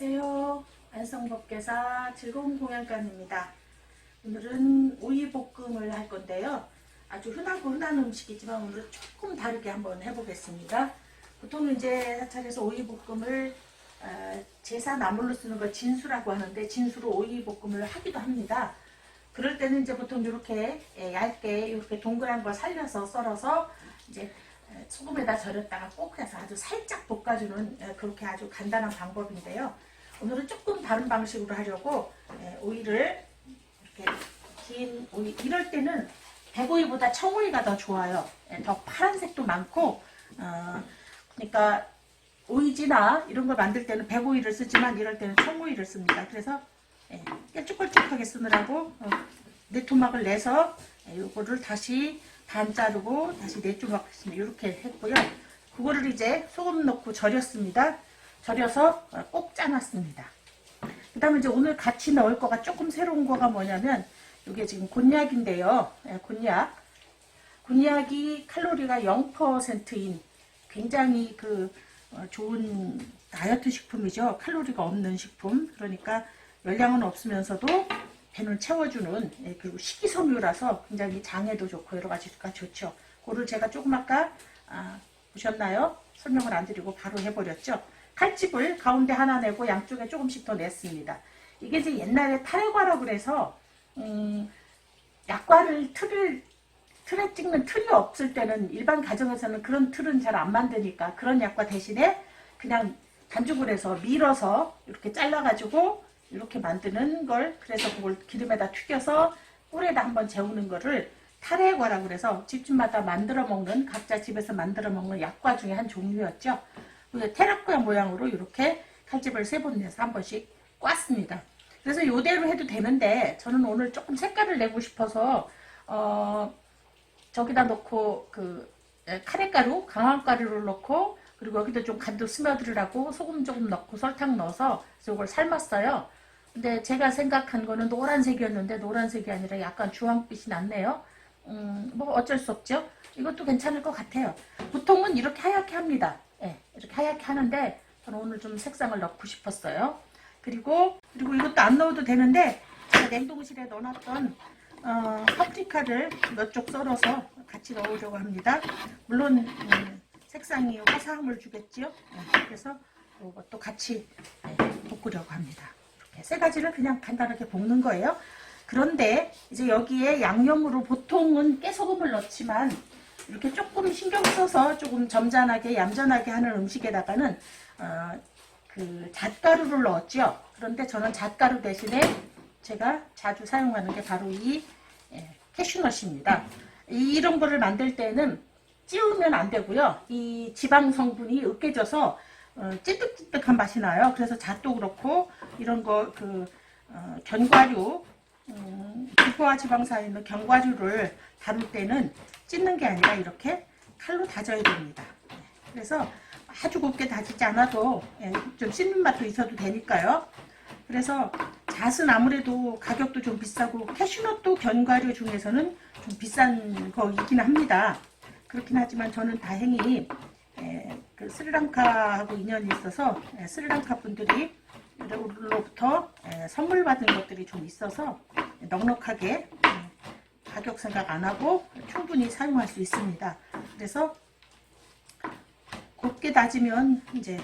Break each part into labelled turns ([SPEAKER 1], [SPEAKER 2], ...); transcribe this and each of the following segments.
[SPEAKER 1] 안녕하세요. 안성법계사 즐거운 공양간입니다. 오늘은 오이볶음을 할 건데요. 아주 흔하고 흔한 음식이지만 오늘은 조금 다르게 한번 해보겠습니다. 보통 이제 사찰에서 오이볶음을 어, 제사 나물로 쓰는 걸 진수라고 하는데 진수로 오이볶음을 하기도 합니다. 그럴 때는 이제 보통 이렇게 예, 얇게 이렇게 동그란 거 살려서 썰어서 이제 에, 소금에다 절였다가 꼭 해서 아주 살짝 볶아주는 에, 그렇게 아주 간단한 방법인데요. 오늘은 조금 다른 방식으로 하려고 에, 오이를 이렇게 긴 오이 이럴 때는 백오이보다 청오이가 더 좋아요. 에, 더 파란색도 많고 어, 그러니까 오이지나 이런 걸 만들 때는 백오이를 쓰지만 이럴 때는 청오이를 씁니다. 그래서 예, 깨쭉걸쭉하게 쓰느라고 어, 네 토막을 내서 예, 요거를 다시 반 자르고 다시 네 토막 이렇게 했고요. 그거를 이제 소금 넣고 절였습니다. 절여서 어, 꼭 짜놨습니다. 그 다음에 이제 오늘 같이 넣을 거가 조금 새로운 거가 뭐냐면 이게 지금 곤약인데요. 예, 곤약. 곤약이 칼로리가 0%인 굉장히 그 어, 좋은 다이어트 식품이죠. 칼로리가 없는 식품. 그러니까 열량은 없으면서도 배는 채워주는 예, 그리고 식이섬유라서 굉장히 장에도 좋고 여러 가지가 좋죠. 그거를 제가 조금 아까 아, 보셨나요? 설명을 안 드리고 바로 해버렸죠. 칼집을 가운데 하나 내고 양쪽에 조금씩 더 냈습니다. 이게 이제 옛날에 탈과라고 그래서 음, 약과를 틀을 틀에 찍는 틀이 없을 때는 일반 가정에서는 그런 틀은 잘 안 만드니까 그런 약과 대신에 그냥 반죽을 해서 밀어서 이렇게 잘라가지고 이렇게 만드는 걸 그래서 그걸 기름에다 튀겨서 꿀에다 한번 재우는 거를 타레과라고 그래서 집집마다 만들어 먹는 각자 집에서 만들어 먹는 약과 중에 한 종류였죠. 그 테라코야 모양으로 이렇게 칼집을 세 번 내서 한 번씩 꽈습니다. 그래서 요대로 해도 되는데 저는 오늘 조금 색깔을 내고 싶어서 어 저기다 넣고 그 에, 카레가루, 강황가루를 넣고 그리고 여기도 좀 간도 스며들으라고 소금 조금 넣고 설탕 넣어서 이걸 삶았어요. 근데 제가 생각한 거는 노란색이었는데 노란색이 아니라 약간 주황빛이 났네요. 음, 뭐 어쩔 수 없죠. 이것도 괜찮을 것 같아요. 보통은 이렇게 하얗게 합니다. 예, 이렇게 하얗게 하는데 저는 오늘 좀 색상을 넣고 싶었어요. 그리고 그리고 이것도 안 넣어도 되는데 제가 냉동실에 넣어놨던 어, 파프리카를 몇 쪽 썰어서 같이 넣으려고 합니다. 물론 음, 색상이 화사함을 주겠지요. 예, 그래서 이것도 같이 예, 볶으려고 합니다. 이렇게 세 가지를 그냥 간단하게 볶는 거예요. 그런데 이제 여기에 양념으로 보통은 깨소금을 넣지만 이렇게 조금 신경 써서 조금 점잖하게 얌전하게 하는 음식에다가는 어, 그 잣가루를 넣었죠. 그런데 저는 잣가루 대신에 제가 자주 사용하는 게 바로 이 예, 캐슈넛입니다. 이- 이런 거를 만들 때는 찌우면 안 되고요. 이 지방 성분이 으깨져서 어, 찐득찐득한 맛이 나요. 그래서 잣도 그렇고 이런 거그 어, 견과류 음, 기포와 지방 사이에 있는 견과류를 다룰 때는 찢는 게 아니라 이렇게 칼로 다져야 됩니다. 예, 그래서 아주 곱게 다지지 않아도 예, 좀 씹는 맛도 있어도 되니까요. 그래서 잣은 아무래도 가격도 좀 비싸고 캐슈넛도 견과류 중에서는 좀 비싼 거이긴 합니다. 그렇긴 하지만 저는 다행히 에, 그 스리랑카하고 인연이 있어서 에, 스리랑카 분들이 우리로부터 에, 선물 받은 것들이 좀 있어서 넉넉하게 에, 가격 생각 안 하고 충분히 사용할 수 있습니다. 그래서 곱게 다지면 이제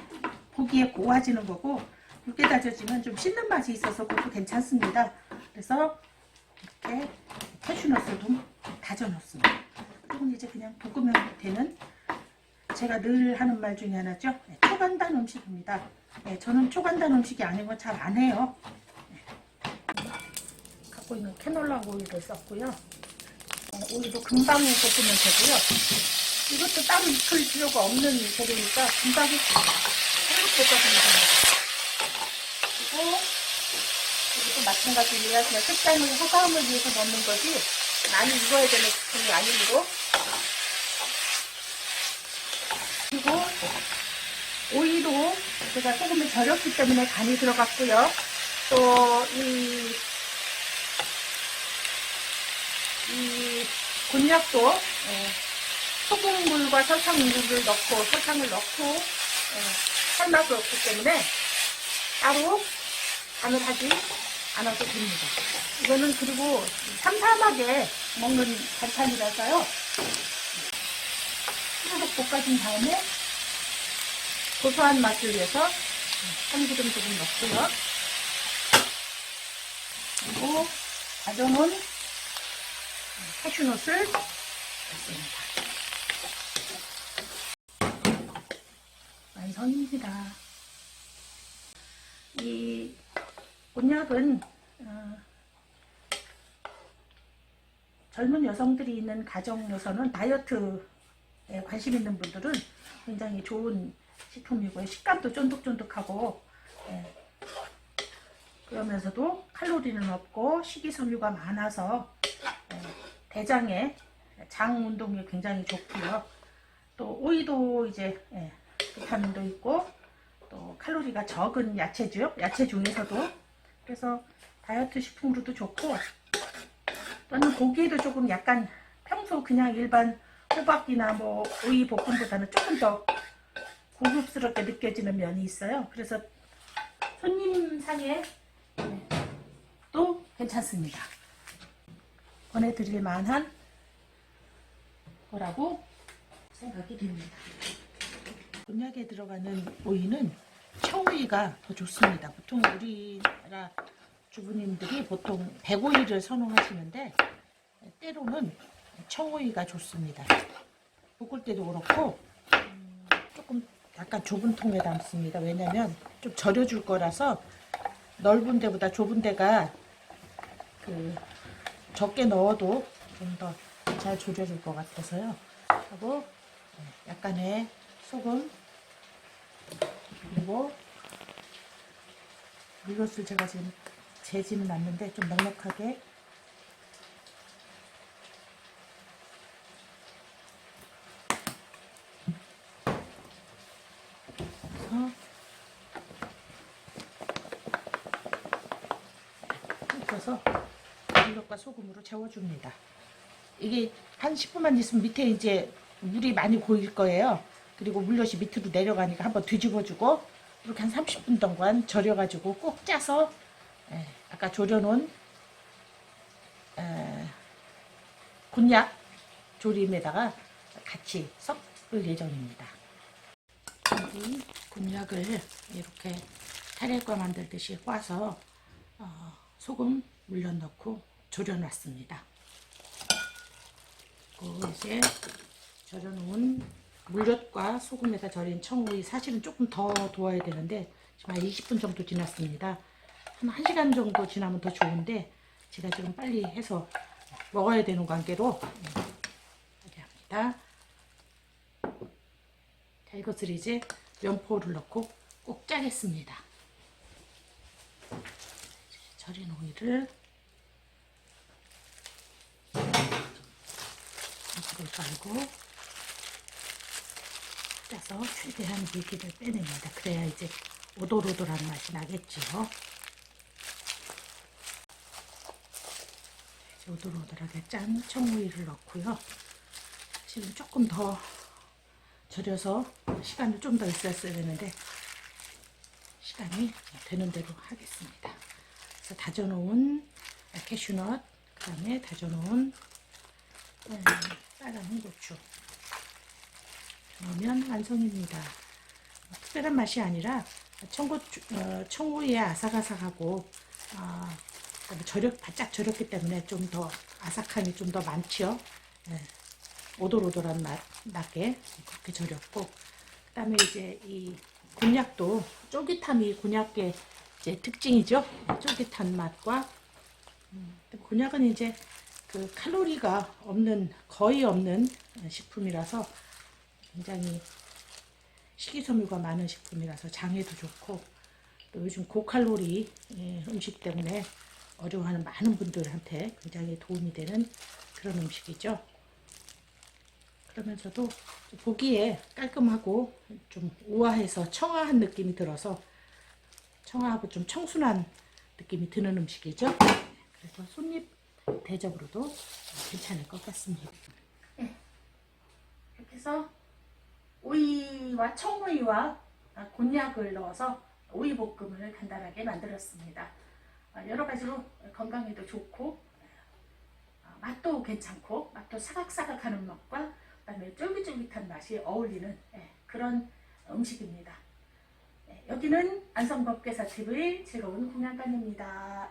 [SPEAKER 1] 보기에 고와지는 거고 굵게 다져지면 좀 씹는 맛이 있어서 그것도 괜찮습니다. 그래서 이렇게 캐슈넛을 좀 다져 놓습니다. 그리고 이제 그냥 볶으면 되는 제가 늘 하는 말 중에 하나죠. 네, 초간단 음식입니다. 네, 저는 초간단 음식이 아닌 건 잘 안 해요. 네. 갖고 있는 캐놀라 오일을 썼고요. 어, 오일도 금방 볶으면 되고요. 이것도 따로 익힐 필요가 없는 재료니까 금방 됩니다. 그리고 이것도 마찬가지로 그냥 색상을 화사함을 위해서 넣는 거지 많이 익어야 되는 제품이 아니므로 그리고 오이도 제가 소금을 절였기 때문에 간이 들어갔고요. 또 이 이 곤약도 예, 소금물과 설탕물을 넣고 설탕을 넣고 예, 삶아서 없기 때문에 따로 간을 하지 않아도 됩니다. 이거는 그리고 삼삼하게 먹는 반찬이라서요. 후루룩 볶아준 다음에 고소한 맛을 위해서 참기름 조금 넣고요. 그리고 다져놓은 캐슈넛을 넣습니다. 완성입니다. 이 곤약은 어, 젊은 여성들이 있는 가정에서는 다이어트에 관심 있는 분들은 굉장히 좋은 식품이고요. 식감도 쫀득쫀득하고 예, 그러면서도 칼로리는 없고 식이섬유가 많아서 예, 대장에 장 운동에 굉장히 좋고요. 또 오이도 이제 예, 비타민도 있고 또 칼로리가 적은 야채죠. 야채 중에서도 그래서 다이어트 식품으로도 좋고 또는 고기에도 조금 약간 평소 그냥 일반 호박이나 뭐 오이 볶음보다는 조금 더 고급스럽게 느껴지는 면이 있어요. 그래서 손님 상에 네, 또 괜찮습니다. 보내드릴 만한 거라고 생각이 됩니다. 곤약에 들어가는 오이는 청오이가 더 좋습니다. 보통 우리나라 주부님들이 보통 백오이를 선호하시는데 때로는 청오이가 좋습니다. 볶을 때도 그렇고 약간 좁은 통에 담습니다. 왜냐면 좀 절여줄 거라서 넓은 데보다 좁은 데가 그 적게 넣어도 좀 더잘 졸여줄 것 같아서요. 하고 네, 약간의 소금 그리고 이것을 제가 지금 재지는 않는데 좀 넉넉하게 섞어서 물엿과 소금으로 재워줍니다. 이게 한 10분만 있으면 밑에 이제 물이 많이 고일 거예요. 그리고 물엿이 밑으로 내려가니까 한번 뒤집어주고 이렇게 한 30분 동안 절여가지고 꼭 짜서 예, 아까 졸여놓은 에, 곤약 조림에다가 같이 섞을 예정입니다. 이 곤약을 이렇게 타레과 만들듯이 꽈서 어, 소금 물엿 넣고 졸여놨습니다. 그리고 이제 절여놓은 물엿과 소금에다 절인 청오이 사실은 조금 더 두어야 되는데 지금 한 20분 정도 지났습니다. 한 1시간 정도 지나면 더 좋은데 제가 지금 빨리 해서 먹어야 되는 관계로 이렇게 합니다. 자, 이것을 이제 면포를 넣고 꼭 짜겠습니다. 절인 오이를 물을 깔고 짜서 최대한 물기를 빼냅니다. 그래야 이제 오돌오돌한 맛이. 이제 오돌오돌하게 짠 청오이를 넣고요. 지금 조금 더 절여서 시간을 좀 더 있었어야 되는데 시간이 되는 대로 하겠습니다. 그래서 다져놓은 캐슈넛, 그 다음에 다져놓은 음, 빨간 고추 넣으면 완성입니다. 특별한 맛이 아니라 청고추, 어, 청오이의 아삭아삭하고 아, 그다음에 절였, 바짝 절였기 때문에 좀 더 아삭함이 좀 더 많죠. 예, 오돌오돌한 맛 나게 그렇게 절였고 그다음에 이제 이 곤약도 쫄깃함이 곤약의 이제 특징이죠. 쫄깃한 맛과 음, 곤약은 이제 그 칼로리가 없는 거의 없는 식품이라서 굉장히 식이섬유가 많은 식품이라서 장에도 좋고 또 요즘 고칼로리 예, 음식 때문에 어려워하는 많은 분들한테 굉장히 도움이 되는 그런 음식이죠. 그러면서도 보기에 깔끔하고 좀 우아해서 청아한 느낌이 들어서 청아하고 좀 청순한 느낌이 드는 음식이죠. 그래서 손님 대접으로도 괜찮을 것 같습니다. 네. 이렇게 해서 오이와 청오이와 곤약을 넣어서 오이 볶음을 간단하게 만들었습니다. 아, 여러 가지로 건강에도 좋고 아, 맛도 괜찮고 맛도 사각사각하는 맛과 그다음에 쫄깃쫄깃한 맛이 어울리는 예, 그런 음식입니다. 예, 여기는 안성법계사 TV 즐거운 공양간입니다.